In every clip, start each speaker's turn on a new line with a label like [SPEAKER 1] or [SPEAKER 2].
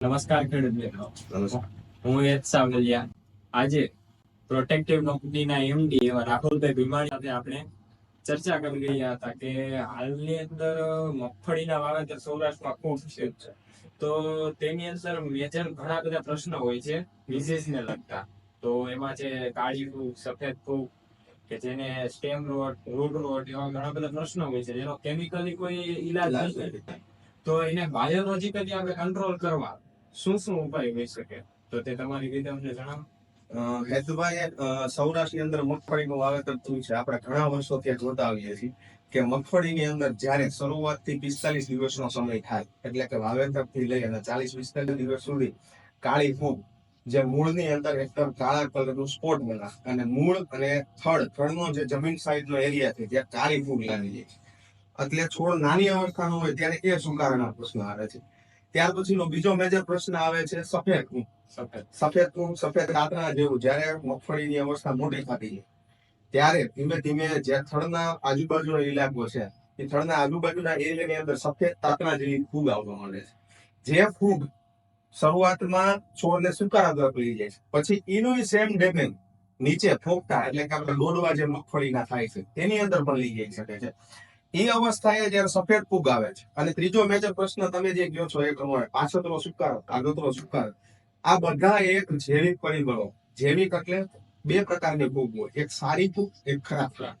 [SPEAKER 1] નમસ્કાર ખેડૂત મિત્રો. હું એચ સાવલિયા. આજે પ્રોટેક્ટિવ કંપનીના એમડી એવા રાહુલભાઈ ભીમાણી સાથે આપણે ચર્ચા કરી રહ્યા હતા કે હાલની અંદર મગફળીના વાવેતર સૌરાષ્ટ્રમાં ખૂબ છે. તો તેની અંદર મેજર ઘણા બધા પ્રશ્નો હોય છે ડિઝીઝને લગતા. તો એમાં છે કાળી ફૂગ સફેદ ફૂગ કે જેને સ્ટેમ રોડ રૂટ રોડ એવા ઘણા બધા પ્રશ્નો હોય છે. જેનો કેમિકલી કોઈ ઈલાજ નથી. તો એને બાયોલોજીકલી આપણે કંટ્રોલ કરવા. શું શું ઉપાય હોઈ શકે? તો તે તમારી રીતે અમને જણાવો.
[SPEAKER 2] હેતુભાઈ સૌરાષ્ટ્રની અંદર મગફળીનું વાવેતર થયું છે. આપણે ઘણા વર્ષોથી જોતા આવીએ છીએ કે મગફળીની અંદર જ્યારે શરૂઆતથી પિસ્તાલીસ દિવસનો સમય થાય, એટલે કે વાવેતરથી લઈ અને ચાલીસ પિસ્તાલીસ દિવસ સુધી કાળી ફૂગ, જે મૂળની અંદર એકદમ કાળા કલરનું સ્પોટ બના અને મૂળ અને થડ, થડનો જે જમીન સાઈડનો એરિયા છે, ત્યાં કાળી ફૂગ લાગી જાય એટલે છોડ નાની અવસ્થાનો હોય ત્યારે એ સુકારાના પ્રશ્ન આવે છે? ત્યાર પછીનો બીજો મેજર પ્રશ્ન આવે છે સફેદ ફૂગ
[SPEAKER 1] સફેદ.
[SPEAKER 2] સફેદ સફેદ કાતરા જેવું. જ્યારે મગફળીની અવસ્થા મોટી થતી છે ત્યારે ધીમે ધીમે જે થળના આજુબાજુનો ઇલાકો છે એ થળના આજુબાજુના એરિયાની અંદર સફેદ તાતરા જેવી ફૂગ આવવા માંડે છે. જે ફૂગ શરૂઆતમાં છોડને સુકારા તરફ પડી જાય છે. પછી એનું સેમ ડેમેજ નીચે ફોકતા એટલે કે આપણે દોડવા જે મગફળીના થાય છે તેની અંદર પણ લઈ જઈ શકે છે. એ અવસ્થાએ જયારે સફેદ ફૂગ આવે છે. અને ત્રીજો મેજર પ્રશ્ન તમે જે કહો છો એ પ્રમાણે પાછળનો સુકારો આગળનો સુકારો આ બધા એક જૈવિક પરિબળો, જૈવિક એટલે બે પ્રકારની ફૂગ હોય. એક સારી ફૂગ, એક ખરાબ ફૂગ.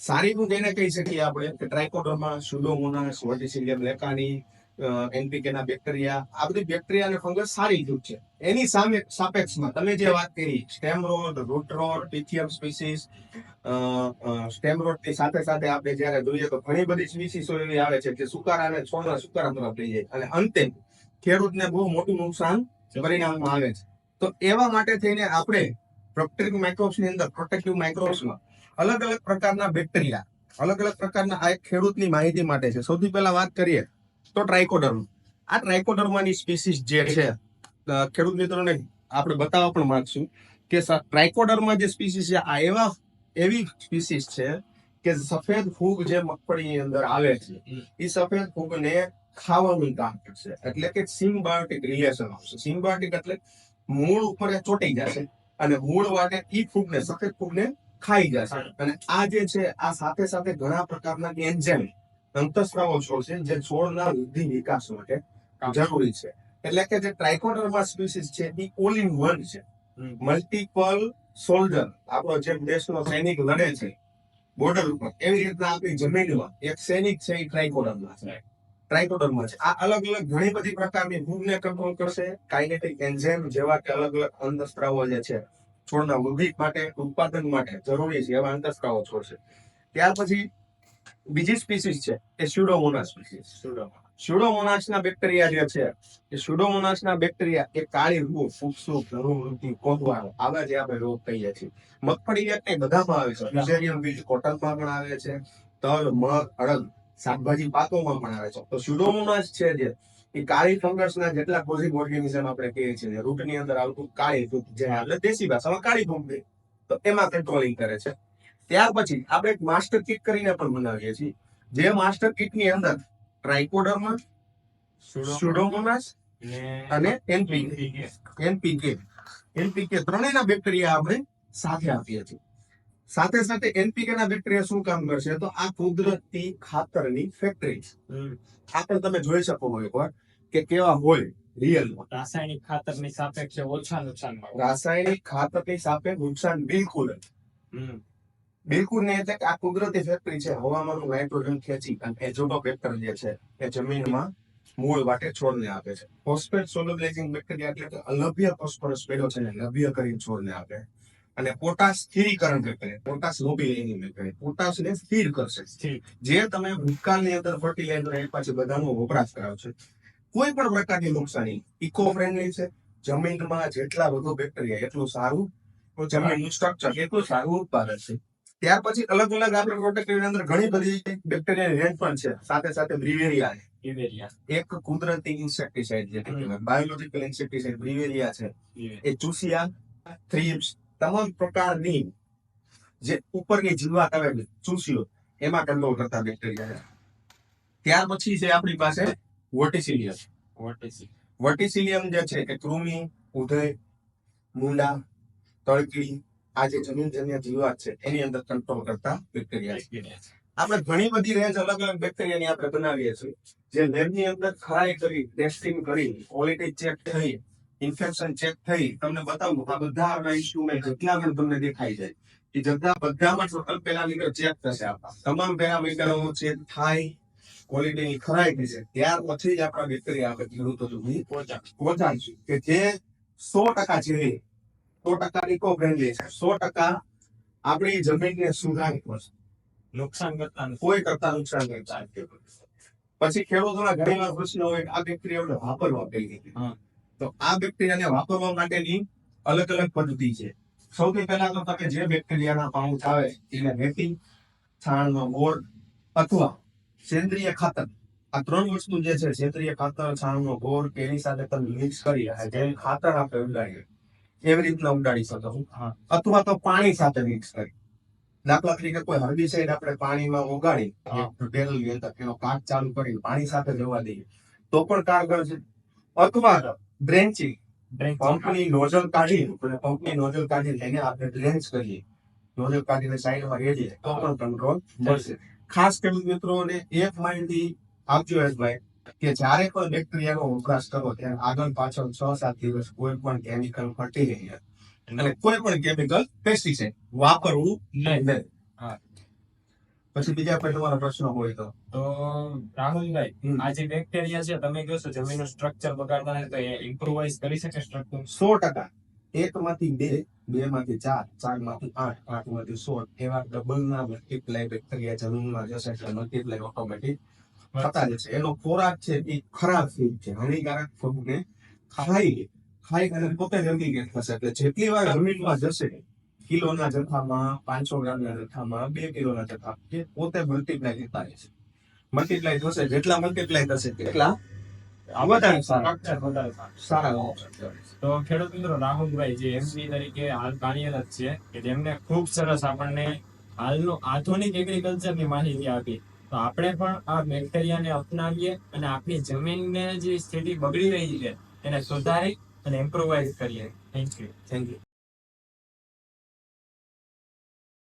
[SPEAKER 2] સારી ફૂગ એને કહી શકીએ આપણે કે trichoderma pseudomonas verticillium lecanii NPK ના બેક્ટેરિયા આ બધી બેક્ટેરિયા અને ફંગસ સારી જૂથ છે. એની સામે સાપેક્ષમાં તમે જે વાત કરી stem rot root rot pythium species stem રોડની સાથે સાથે આપણે જયારે જોઈએ તો ઘણી બધી સ્પીસીસો એવી આવે છે જે સુકારા અને છોડના સુકારા તરફ લઈ જાય અને અંતે ખેડૂતને બહુ મોટું નુકસાન પરિણામમાં આવે છે. તો એવા માટે થઈને આપણે પ્રોટેક્ટિવ માઇક્રોબ્સની અંદર પ્રોટેક્ટિવ માઇક્રોબ્સમાં અલગ અલગ પ્રકારના બેક્ટેરિયા અલગ અલગ પ્રકારના આ એક ખેડૂતની માહિતી માટે છે. સૌથી પહેલા વાત કરીએ તો ટ્રાયકોડર્મ આ ટ્રાયકોડર્માની સ્પીસીસ જે છે ખેડૂત મિત્રોને આપણે બતાવવા પણ માંગશું કે ટ્રાઇકોડર્મા જે સ્પીસીસ છે, આ એવા એવી સ્પીસીસ છે કે સફેદ ફૂગ જે મગફળીની અંદર આવે છે, એ સફેદ ફૂગને ખાવાનું કામ કરશે. એટલે કે સિમ્બાયોટિક રિલેશન આવશે. સિમ્બાયોટિક એટલે મૂળ ઉપર ચોંટી જશે અને મૂળ વાટે ઈ ફૂગને, સફેદ ફૂગને ખાઈ જશે. અને આ જે છે, આ સાથે સાથે ઘણા પ્રકારના એન્ઝાઇમ અંતસ્રાવો છોડ છે જે છોડના વૃદ્ધિ વિકાસ માટે જરૂરી છે. એટલે કે જે ટ્રાઇકોડર્મા સ્પીસીસ છે એ ઓલ ઇન વન છે. મલ્ટિપલ સોલ્જર આપણો જે દેશનો સૈનિક લડે છે બોર્ડર ઉપર એવી રીતના આપણી જમીનમાં એક સૈનિક છે એ ટ્રાઇકોડર્મા છે. ટ્રાઇકોડર્મા છે. આ અલગ અલગ ઘણી બધી પ્રકારની ફૂગને કંટ્રોલ કરશે. કાઇનેટિક એન્ઝાઇમ જેવા કે અલગ અલગ અંતસ્ત્રાવો જે છે છોડના વૃદ્ધિ માટે ઉત્પાદન માટે જરૂરી છે એવા અંતસ્ત્રાવો છોડશે. ત્યાર પછી બીજી સ્પીસીસ છે, એ સ્યુડોમોનાસ સ્યુડોમોનાસ ના બેક્ટેરિયા જે છે, એ સ્યુડોમોનાસના બેક્ટેરિયા એ કાળી રૂ ફૂગસું ધનુવૃત્તિ કોહવાળો આવા જે આપણે રોગ કહીએ છીએ. મગફળી એક બધામાં આવે છે. ફ્યુઝેરિયમ બીજ કોટનમાં પણ આવે છે. તલ, મગ, અડદ, શાકભાજી પાકોમાં પણ આવે છે. તો સ્યુડોમોનાસ છે જે, એ કાળી ફંગસના જેટલા પોઝિટિવ ઓર્ગેનિઝમ આપણે કહીએ છીએ રૂટની અંદર આવતું કાળી ફૂગ, જે એટલે દેશી ભાષામાં કાળી ફૂગ. તો એમાં કંટ્રોલિંગ કરે છે. ત્યાર પછી આપણે એક માસ્ટર કિટ કરીને પણ બનાવીએ છીએ. જે માસ્ટર કિટની અંદર ટ્રાઇકોડર્મા સ્યુડોમોનાસ અને એનપીકે એનપીકે એનપીકે ત્રણેયના બેક્ટેરિયા આપણે સાથે આપીએ છીએ. સાથે સાથે એનપીકે ના બેક્ટેરિયા શું કામ કરશે? તો આ કુદરતી ખાતરની ફેક્ટરી આ પણ તમે જોઈ શકો હોય એકવાર કે કેવા હોય રિયલમાં
[SPEAKER 1] રાસાયણિક ખાતરની સાપેક્ષે ઓછા નુકસાન
[SPEAKER 2] રાસાયણિક ખાતરની સાપેક્ષ નુકસાન બિલકુલ. બિલકુલ નહીં એટલે આ કુદરતી ફેક્ટરી છે. હવામાનનું નાઇટ્રોજન ખેંચી અને એઝોટોબેક્ટર જે છે એ જમીનમાં મૂળ વાટે છોડને આપે છે. ફોસ્ફેટ સોલ્યુબલાઇઝિંગ બેક્ટેરિયા એટલે કે અલભ્ય ફોસ્ફરસ પેલો છે ને લભ્ય કરીને છોડને આપે. અને પોટાશ સ્થિરીકરણ કરે પોટાશ મેં કરે પોટાશને સ્થિર કરશે. જે તમે ભૂતકાળની અંદર ફર્ટિલાઇઝર એ પાછી બધાનો વપરાશ કરાવ છે. કોઈ પણ પ્રકારની નુકસાની ઇકો ફ્રેન્ડલી છે. જમીનમાં જેટલા વધુ બેક્ટેરિયા એટલું સારું. જમીનનું સ્ટ્રક્ચર એટલું સારું ઉત્પાદન છે. ત્યાર પછી અલગ અલગ આપણે પ્રોટેક્ટિવ અંદર ઘણી બધી બેક્ટેરિયા રેન્જ પણ છે. સાથે સાથે બ્રિવેરિયા છે. એક કુદરતી ઇન્સેક્ટિસાઇડ જે બાયોલોજિકલ ઇન્સેક્ટિસાઇડ બ્રિવેરિયા છે. એ ચૂસિયા થ્રીપ્સ તમામ પ્રકારની જે ઉપરની જીવાત આવે છે, ચૂસીઓ એમાં કંટ્રોલ કરતા બેક્ટેરિયા છે. ત્યાર પછી છે આપણી પાસે વર્ટિસિલિયમ વર્ટિસિલિયમ જે છે એ કૃમિ ઉધય મૂંડા તળકડી આ જે જમીનજન્ય જીવાત છે એની અંદર કંટ્રોલ કરતા બેક્ટેરિયા છે. આપણે ઘણી બધી રેન્જ અલગ અલગ બેક્ટેરિયાની આપણે બનાવીએ છીએ જે લેબની અંદર ખરાઈ કરી ટેસ્ટિંગ કરી ક્વોલિટી ચેક થઈ ઇન્ફેક્શન ચેક થઈ તમને બતાવું આ બધા આપણા ઇન્સ્ટ્રુમેન્ટ જેટલા પણ તમને દેખાઈ જાય. એ જગ્યા બધામાં ટોટલ પેરામીટર ચેક થશે આપણા. તમામ પેરામીટરો ચેક થાય ક્વોલિટીની ખરાઈ થઈ છે ત્યાર પછી જ આપણા બેક્ટેરિયા આપણે ખેડૂતો સુધી પહોંચાડશું. કે જે સો ટકા છે સો ટકા ઇકો ફ્રેન્ડલી છે. સો ટકા આપણી જમીનને સુધારી પડશે.
[SPEAKER 1] નુકસાન કરતા
[SPEAKER 2] કોઈ કરતા નુકસાન કરતા પછી ખેડૂતોના ઘણી વાર પ્રશ્ન હોય આ બેક્ટેરિયાને વાપરવા કઈ તો આ બેક્ટેરિયાને વાપરવા માટેની અલગ અલગ પદ્ધતિ છે. સૌથી પહેલા તો તમે જે બેક્ટેરિયાના પાઉચ આવે એને રેતી છાણનો ગોળ અથવા સેન્દ્રિય ખાતર. આ ત્રણ વસ્તુ જે છે સેન્દ્રિય ખાતર છાણનો ગોળ કે એની સાથે તમે મિક્સ કરી અને જે ખાતર આપણે ઉડાડીએ એવી રીતના ઉડાડી શકો છો. અથવા તો પાણી સાથે મિક્સ કરી. દાખલા તરીકે કોઈ હર્બિસાઇડ આપણે પાણીમાં ઓગાળી
[SPEAKER 1] હા.
[SPEAKER 2] બેરલની એનો કાચ ચાલુ કરી પાણી સાથે જવા દઈએ. તો પણ કારગર છે. અથવા તો
[SPEAKER 1] બ્રેન્ચિંગ
[SPEAKER 2] પંપની નોઝલ કાઢી પંપની નોઝલ કાઢી લઈને આપણે ડ્રેન્ચ કરીએ. નોઝલ કાઢીને સાઈડમાં રેડીએ તો પણ કંટ્રોલ મળશે. ખાસ કરીને મિત્રોને એક માહિતી આપજો ભાઈ કે જ્યારે કોઈ બેક્ટેરિયાનો વપરાશ કરો ત્યારે આગળ પાછળ છ સાત દિવસ કોઈ પણ કેમિકલ ફર્ટિલાઇઝર અને કોઈ પણ કેમિકલ પેસ્ટિસાઇડ વાપરવું
[SPEAKER 1] નહીં.
[SPEAKER 2] નહીં. પછી બીજા કોઈ તમારા પ્રશ્નો હોય તો?
[SPEAKER 1] તો રાહુલભાઈ. આ જે બેક્ટેરિયા છે તમે કહો છો જમીનનું સ્ટ્રક્ચર બગાડતા નથી તો એ ઇમ્પ્રુવાઇઝ કરી શકે સ્ટ્રક્ચર
[SPEAKER 2] સો ટકા. એક માંથી બે બે માંથી ચાર ચારમાંથી આઠ આઠમાંથી સોળ એવા ડબલ ના મલ્ટીપ્લાય બેક્ટેરિયા જમીનમાં જશે એટલે મલ્ટીપ્લાય ઓટોમેટિક થતા જશે એનો ખોરાક છે એ ખરાબ ફૂડ છે હાનિકારક ફૂડને ખાઈ ખાઈ અને પોતે ગેસ થશે એટલે જેટલી વાર જમીનમાં જશે કિલોના જથ્થામાં પાંચસો ગ્રામના જથ્થામાં બે કિલોના જથ્થા જે પોતે મલ્ટીપ્લાય થતા રહેશે મલ્ટીપ્લાય થશે જેટલા મલ્ટીપ્લાય થશે તેટલા વધારે સારા
[SPEAKER 1] સારા તો ખેડૂત મિત્રો રાહુલભાઈ જે એમસી તરીકે હાલ કાર્યરત છે કે જેમને ખૂબ સરસ આપણને હાલનું આધુનિક એગ્રીકલ્ચરની માહિતી આપી તો આપણે પણ આ બેક્ટેરિયાને અપનાવીએ અને આપણી જમીનને જે સ્થિતિ બગડી રહી છે, એને સુધારી અને ઇમ્પ્રુવાઇઝ કરીએ થેન્ક યુ
[SPEAKER 2] થેન્ક you.